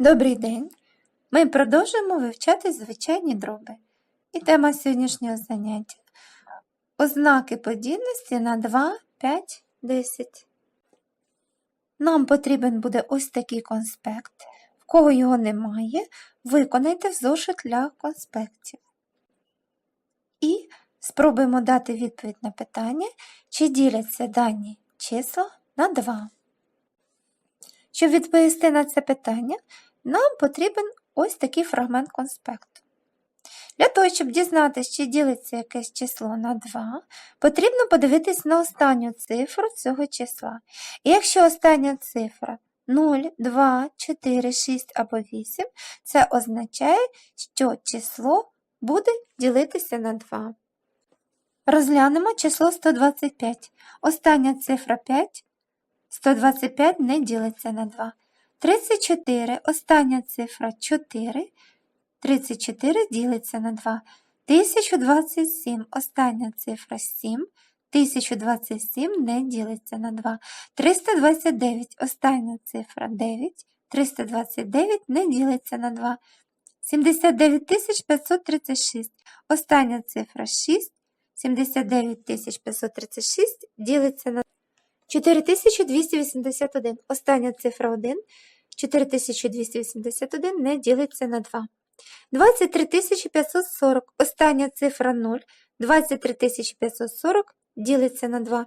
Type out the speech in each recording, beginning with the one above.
Добрий день! Ми продовжуємо вивчати звичайні дроби. І тема сьогоднішнього заняття ознаки подібності на 2, 5, 10. Нам потрібен буде ось такий конспект. В кого його немає, виконайте зошит для конспектів. І спробуємо дати відповідь на питання, чи діляться дані числа на 2. Щоб відповісти на це питання, нам потрібен ось такий фрагмент конспекту. Для того, щоб дізнатися, чи ділиться якесь число на 2, потрібно подивитись на останню цифру цього числа. І якщо остання цифра 0, 2, 4, 6 або 8, це означає, що число буде ділитися на 2. Розглянемо число 125. Остання цифра 5. 125 не ділиться на 2. 34, остання цифра 4. 34 ділиться на 2. 1027, остання цифра 7. 1027 не ділиться на 2. 329, остання цифра 9. 329 не ділиться на 2. 79 536, остання цифра 6. 79 536 ділиться на 4281. Остання цифра 1. 4281 не ділиться на 2. 23 540. Остання цифра 0. 23 540 ділиться на 2.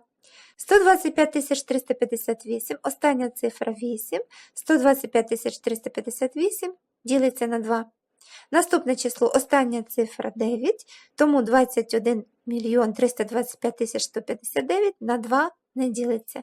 125 358. Остання цифра 8. 125 358 ділиться на 2. Наступне число остання цифра 9, тому 21 мільйон 325 тисяч 159 на 2 не ділиться.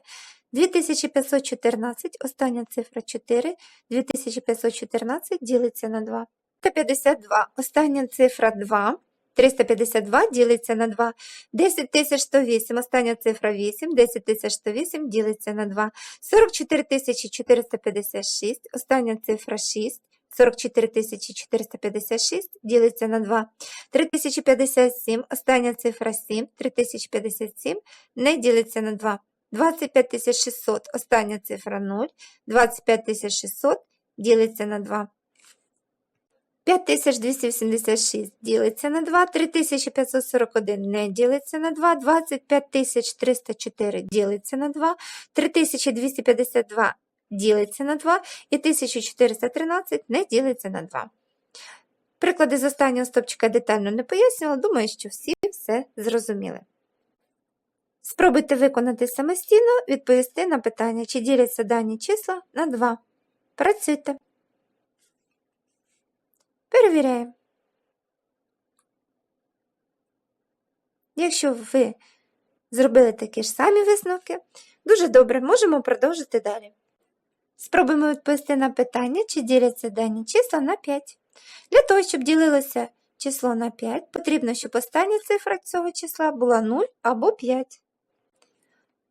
2514, остання цифра 4, 2514 ділиться на 2. 352, остання цифра 2, 352 ділиться на 2. 10108, остання цифра 8, 10108 ділиться на 2. 44 456, остання цифра 6, 44 456 ділиться на 2. 3057, остання цифра 7, 3057 не ділиться на 2. 25 600, остання цифра 0, 25 600 ділиться на 2. 5286 ділиться на 2, 3541 не ділиться на 2, 25304 ділиться на 2, 3252 ділиться на 2 і 1413 не ділиться на 2. Приклади з останнього стопчика детально не пояснювала, думаю, що всі все зрозуміли. Спробуйте виконати самостійно, відповісти на питання, чи діляться дані числа на 2. Працюйте. Перевіряємо. Якщо ви зробили такі ж самі висновки, дуже добре, можемо продовжити далі. Спробуємо відповісти на питання, чи діляться дані числа на 5. Для того, щоб ділилося число на 5, потрібно, щоб остання цифра цього числа була 0 або 5.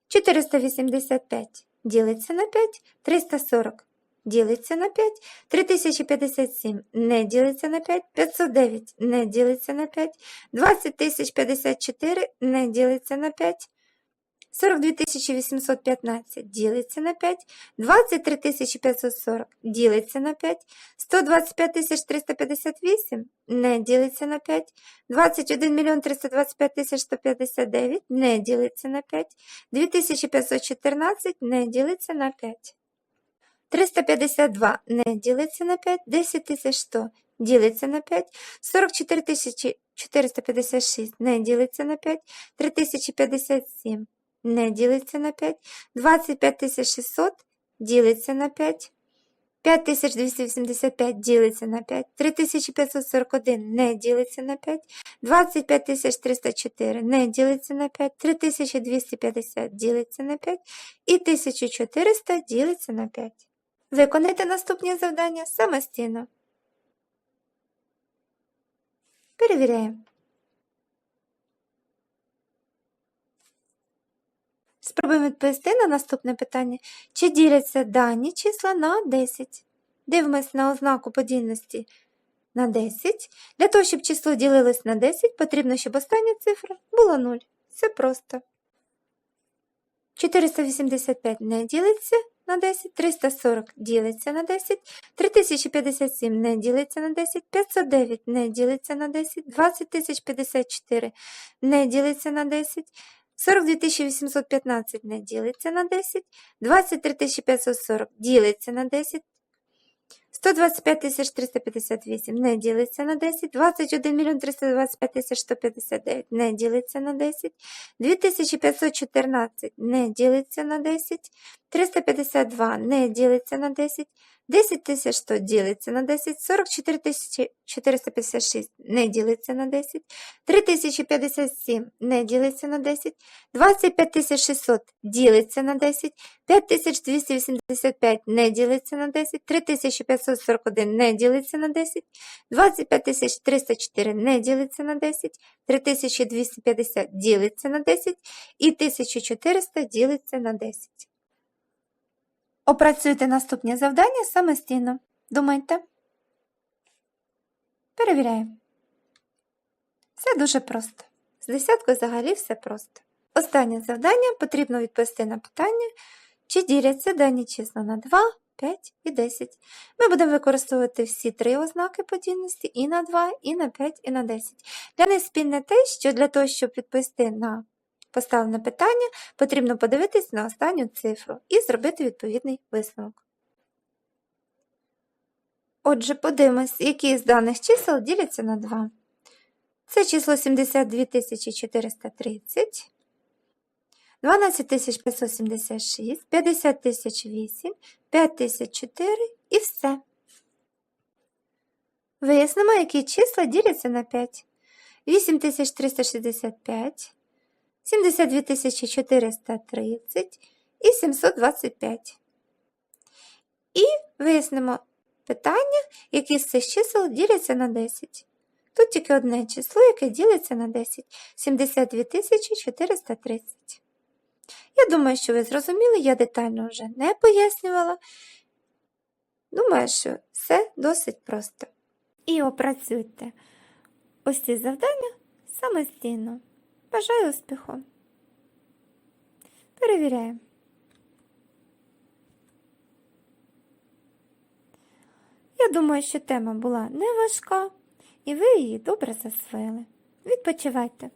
485 ділиться на 5, 340 ділиться на 5, 3057 не ділиться на 5, 509 не ділиться на 5, 20054 не ділиться на 5, 42 815 ділиться на 5, 23 540 ділиться на 5, 125 358 не ділиться на 5, 21 325 159 не ділиться на 5, 2514 не ділиться на 5. 352 не ділиться на 5, 10100 ділиться на 5, 44 456 не ділиться на 5, 3057 не ділиться на 5, 25 600 ділиться на 5, 5285 ділиться на 5, 3541 не ділиться на 5, 25304 не ділиться на 5, 3250 ділиться на 5 і 1400 ділиться на 5. Виконайте наступні завдання самостійно. Перевіряємо. Спробуємо відповісти на наступне питання. Чи діляться дані числа на 10? Дивимось на ознаку подільності на 10. Для того, щоб число ділилось на 10, потрібно, щоб остання цифра була 0. Це просто. 485 не ділиться на 10, 340 ділиться на 10, 3057 не ділиться на 10, 509 не ділиться на 10, 20054 не ділиться на 10, 42815 не ділиться на 10, 23540 ділиться на 10, 125 358 не ділиться на 10, 21 мільйон 325 159 не ділиться на 10, 2514 не ділиться на 10, 352 не ділиться на 10, 10 100 ділиться на 10, 44 456 не ділиться на 10, 3057 не ділиться на 10, 25 600 ділиться на 10, 5285 не ділиться на 10, 3541 не ділиться на 10, 25 304 не ділиться на 10, 3250 ділиться на 10 і 1400 ділиться на 10. Опрацюйте наступні завдання самостійно. Думайте. Перевіряємо. Все дуже просто. З десяткою взагалі все просто. Останнє завдання потрібно відповісти на питання, чи діляться дані числа на 2, 5 і 10. Ми будемо використовувати всі три ознаки подільності і на 2, і на 5, і на 10. Для них спільне те, що для того, щоб відповісти на поставлене питання, потрібно подивитись на останню цифру і зробити відповідний висновок. Отже, подивимось, які з даних чисел діляться на 2. Це число 72 430, 12 576, 50 008, 5004 і все. Вияснимо, які числа діляться на 5. 8365, 72 430 і 725. І вияснимо питання, які з цих чисел діляться на 10. Тут тільки одне число, яке ділиться на 10 72 430. Я думаю, що ви зрозуміли, я детально вже не пояснювала. Думаю, що все досить просто. І опрацюйте ось ці завдання самостійно. Бажаю успіху. Перевіряємо. Я думаю, що тема була не важка, і ви її добре засвоїли. Відпочивайте.